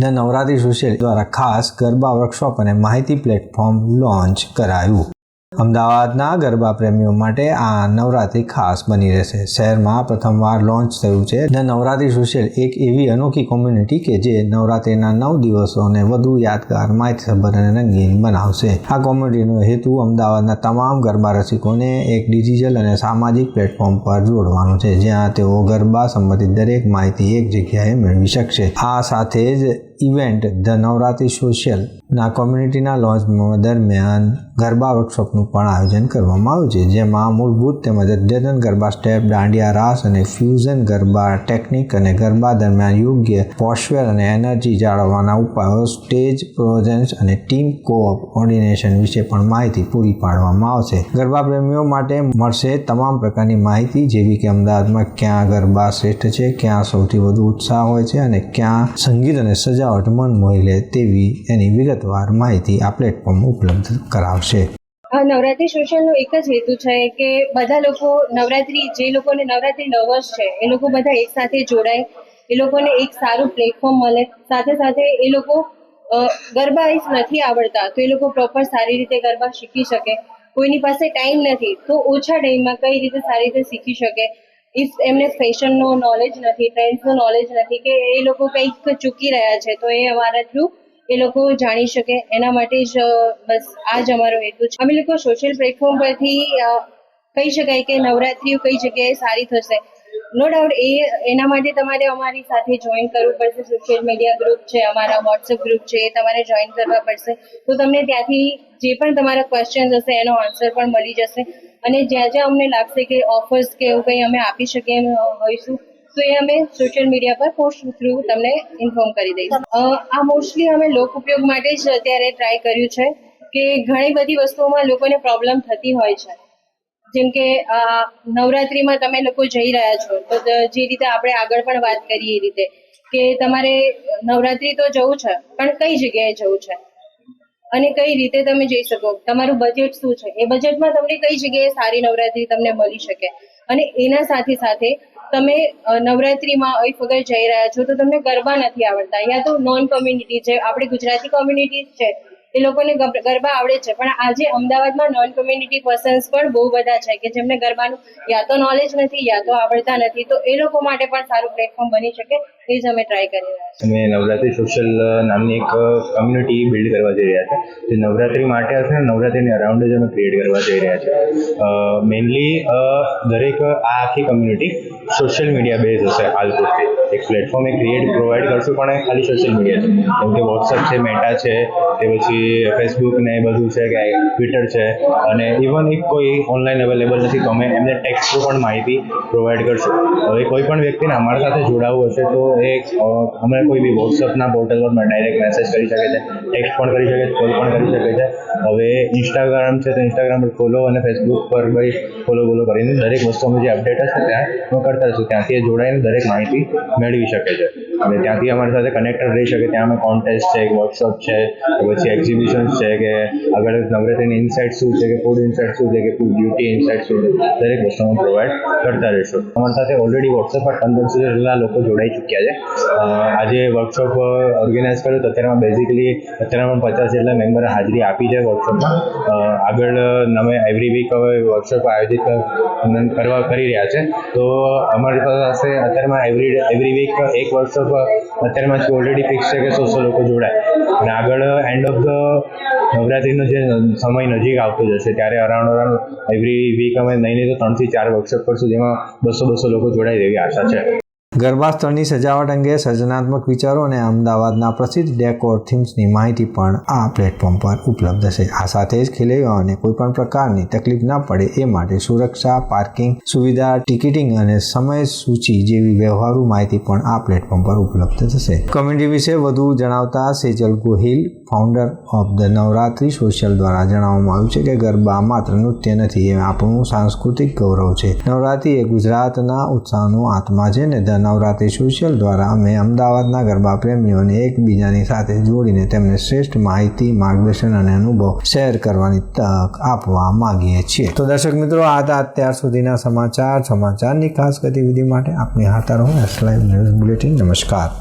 The Navratri social દ્વારા ખાસ garba workshop અને માહિતી પ્લેટફોર્મ લોન્ચ કરાયું. અમદાવાદના ગરબા પ્રેમીઓ માટે આ નવરાત્રી ખાસ બની રહેશે. શહેરમાં પ્રથમવાર લોન્ચ થયું છે ધ નવરાત્રી સોશિયલ એક એવી અનોખી કોમ્યુનિટી કે જે નવરાત્રીના નવ દિવસોને વધુ યાદગાર માહિતીસભર અને રંગીન બનાવશે. આ કોમ્યુનિટીનો હેતુ અમદાવાદના તમામ ગરબા રસિકોને એક ડિજિટલ અને સામાજિક પ્લેટફોર્મ પર જોડવાનો છે, જ્યાં તેઓ ગરબા સંબંધિત દરેક માહિતી એક જગ્યાએ મેળવી શકશે. આ સાથે જ ઇવેન્ટ ધ નવરાત્રી સોશિયલ ના કોમ્યુનિટીના લોન્ચ દરમિયાન ગરબા વર્કશોપનું પણ આયોજન કરવામાં આવ્યું છે, જેમાં મૂળભૂત તેમજ અદ્યતન ગરબા સ્ટેપ દાંડિયા રાસ અને ફ્યુઝન ગરબા ટેકનિક અને ગરબા દરમિયાન યોગ્ય પોસ્ટવેર અને એનર્જી જાળવવાના ઉપાયો સ્ટેજ પ્રોજન્સ અને ટીમ કોઓપ કોર્ડિનેશન વિશે પણ માહિતી પૂરી પાડવામાં આવશે. ગરબા પ્રેમીઓ માટે મળશે તમામ પ્રકારની માહિતી, જેવી કે અમદાવાદમાં ક્યાં ગરબા શ્રેષ્ઠ છે, ક્યાં સૌથી વધુ ઉત્સાહ હોય છે અને ક્યાં સંગીત અને સજાવટ મન મોહી લે તેવી એની વિગતવાર માહિતી આ પ્લેટફોર્મ ઉપલબ્ધ કરાવશે. નવરાત્રી સોશિયલનો એક જ હેતુ છે કે બધા લોકો નવરાત્રી, જે લોકોને નવરાત્રી લવર્સ છે, એ લોકો બધા એક સાથે જોડાય, એ લોકોને એક સારું પ્લેટફોર્મ મળે. સાથે સાથે એ લોકો ગરબા એ નથી આવડતા, તો એ લોકો પ્રોપર સારી રીતે ગરબા શીખી શકે. કોઈની પાસે ટાઈમ નથી, તો ઓછા ટાઈમમાં કઈ રીતે સારી રીતે શીખી શકે? ઇફ એમને ફેશનનું નોલેજ નથી ટ્રેન્ડ્સનું નોલેજ નથી કે એ લોકો કંઈક ચૂકી રહ્યા છે, તો એ અમારા થ્રુ એ લોકો જાણી શકે. એના માટે જ બસ આ જ અમારો હેતુ છે. અમે લોકો સોશિયલ પ્લેટફોર્મ પરથી કહી શકાય કે નવરાત્રિઓ કઈ જગ્યાએ સારી થશે. નો ડાઉટ એ, એના માટે તમારે અમારી સાથે જોઈન કરવું પડશે. સોશિયલ મીડિયા ગ્રુપ છે, અમારા વોટ્સઅપ ગ્રુપ છે, એ તમારે જોઈન કરવા પડશે. તો તમને ત્યાંથી જે પણ તમારા ક્વેશ્ચન્સ હશે, એનો આન્સર પણ મળી જશે. અને જ્યાં જ્યાં અમને લાગશે કે ઓફર્સ કે એવું કંઈ અમે આપી શકીએ એમ હોઈશું, તો એ અમે સોશિયલ મીડિયા પર પોસ્ટ થ્રુ તમને ઇન્ફોર્મ કરી દઈશું. આ મોસ્ટલી અમે લોક ઉપયોગ માટે જ અત્યારે ટ્રાય કર્યું છે કે ઘણી બધી વસ્તુઓમાં લોકોને પ્રોબ્લેમ થતી હોય છે. જેમ કે નવરાત્રિમાં તમે લોકો જઈ રહ્યા છો, તો જે રીતે આપણે આગળ પણ વાત કરીએ એ રીતે કે તમારે નવરાત્રિ તો જવું છે, પણ કઈ જગ્યાએ જવું છે? અને કઈ રીતે તમે જઈ શકો? તમારું બજેટ શું છે? એ બજેટમાં તમને કઈ જગ્યાએ સારી નવરાત્રી તમને મળી શકે? અને એના સાથે સાથે તમે નવરાત્રીમાં અહીં વગર જઈ રહ્યા છો તો તમને ગરબા નથી આવડતા. યા તો નોન કોમ્યુનિટી છે. આપણે ગુજરાતી કોમ્યુનિટી છે. એ લોકોને ગરબા આવડે છે. પણ આજે અમદાવાદમાં નોન કોમ્યુનિટી પર્સન્સ પણ બહુ બધા છે કે જેમને ગરબાનું યા તો નોલેજ નથી, યા તો આવડતા નથી. તો એ લોકો માટે પણ સારું પ્લેટફોર્મ બની શકે એ જ અમે ટ્રાય કરી રહ્યા છીએ. અમે નવરાત્રી સોશિયલ નામની એક કમ્યુનિટી બિલ્ડ કરવા જઈ રહ્યા છે. જે નવરાત્રી માટે હશે ને નવરાત્રીની અરાઉન્ડ જ અમે ક્રિએટ કરવા જઈ રહ્યા છે મેઇનલી દરેક આ આખી કમ્યુનિટી સોશિયલ મીડિયા બેઝ હશે હાલ પૂરતી એક પ્લેટફોર્મ એ ક્રિએટ પ્રોવાઈડ કરશું પણ ખાલી સોશિયલ મીડિયા છે. જેમ કે વોટ્સઅપ છે મેટા છે એ પછી ફેસબુક ને એ બધું છે કે ટ્વિટર છે. અને ઇવન એક કોઈ ઓનલાઈન અવેલેબલ નથી, તો અમે એમને ટેક્સ્ટ પણ માહિતી પ્રોવાઈડ કરશું. હવે કોઈ પણ વ્યક્તિને અમારા સાથે જોડાવવું હશે, તો એ અમે કોઈ બી વોટ્સઅપના પોર્ટલ પર ડાયરેક્ટ મેસેજ કરી શકે છે ટેક્સ્ટ પણ કરી શકે છે કોલ પણ કરી શકે છે. હવે ઇન્સ્ટાગ્રામ છે, તો ઇન્સ્ટાગ્રામ પર ફોલો અને ફેસબુક પર ભાઈ ફોલો બોલો કરીને દરેક વસ્તુ અમે જે અપડેટ હશે, ત્યાં હું કરતા રહીશું. ત્યાંથી એ જોડાઈને દરેક માહિતી મેળવી શકે છે. અને ત્યાંથી અમારી સાથે કનેક્ટેડ રહી શકે, ત્યાં અમે કોન્ટેસ્ટ છે વર્કશોપ છે પછી પછી એક્ઝિબિશન્સ છે કે આગળ નવરાત્રીની ઇન્સાઇટ શું છે કે ફૂડ ઇન્સાઇટ શું છે કે ફૂડ બ્યુટી ઇન્સાઇટ શું છે, દરેક વસ્તુ પ્રોવાઈડ કરતા રહીશું. અમારી સાથે ઓલરેડી વોટ્સએપ પર પંદર જેટલા લોકો જોડાઈ ચૂક્યા છે. આજે વર્કશોપ ઓર્ગેનાઇઝ કર્યો તો અત્યારમાં બેઝિકલી અત્યારમાં પચાસ જેટલા મેમ્બરે હાજરી આપી છે વર્કશોપમાં આગળ અમે એવરી વીક હવે વર્કશોપ આયોજિત કરવા, કરી રહ્યા છે. તો અમારી પાસે અત્યારમાં એવરી એવરી વીક એક વર્કશોપ અત્યારમાં ઓલરેડી ફિક્સ છે કે સો સો લોકો જોડાય. અને આગળ એન્ડ ઓફ ધ નવરાત્રીનો જે સમય નજીક આવતો જશે, ત્યારે અરાઉન્ડ અરાઉન્ડ એવરી વીક અમે નહીં નહીં તો ત્રણથી ચાર વર્કશોપ કરશું, જેમાં બસો બસો લોકો જોડાય એવી આશા છે. ગરબા સ્થળની સજાવટ અંગે સર્જનાત્મક વિચારો અને અમદાવાદના પ્રસિદ્ધ ડેકોર થીમ્સની માહિતી પણ આ પ્લેટફોર્મ પર ઉપલબ્ધ છે. આ સાથે જ ખેલૈયાઓને કોઈપણ પ્રકારની તકલીફ ના પડે એ માટે સુરક્ષા, પાર્કિંગ સુવિધા, ટિકિટિંગ અને સમય સૂચિ જેવી વ્યવહારુ માહિતી પણ આ પ્લેટફોર્મ પર ઉપલબ્ધ થશે. કમ્યુનિટી વિશે વધુ જણાવતા Sejal Gohil founder of the Navratri social દ્વારા જણાવવામાં આવ્યું છે કે ગરબા માત્ર નૃત્ય નથી, એ આપણું સાંસ્કૃતિક ગૌરવ છે. નવરાત્રી એ ગુજરાતના ઉત્સાહનો આત્મા છે ને ધ નવરાત્રી સોશિયલ દ્વારા અમે અમદાવાદના ગરબા પ્રેમીઓને એકબીજાની સાથે જોડીને તેમને શ્રેષ્ઠ માહિતી, માર્ગદર્શન અને અનુભવ શેર કરવાની તક આપવા માંગીએ છીએ. તો દર્શક મિત્રો, આ હતા અત્યાર સુધીના સમાચાર. સમાચારની ખાસ ગતિવિધિ માટે આપની હાથા રહો એસ લાઈવ ન્યૂઝ બુલેટિન નમસ્કાર.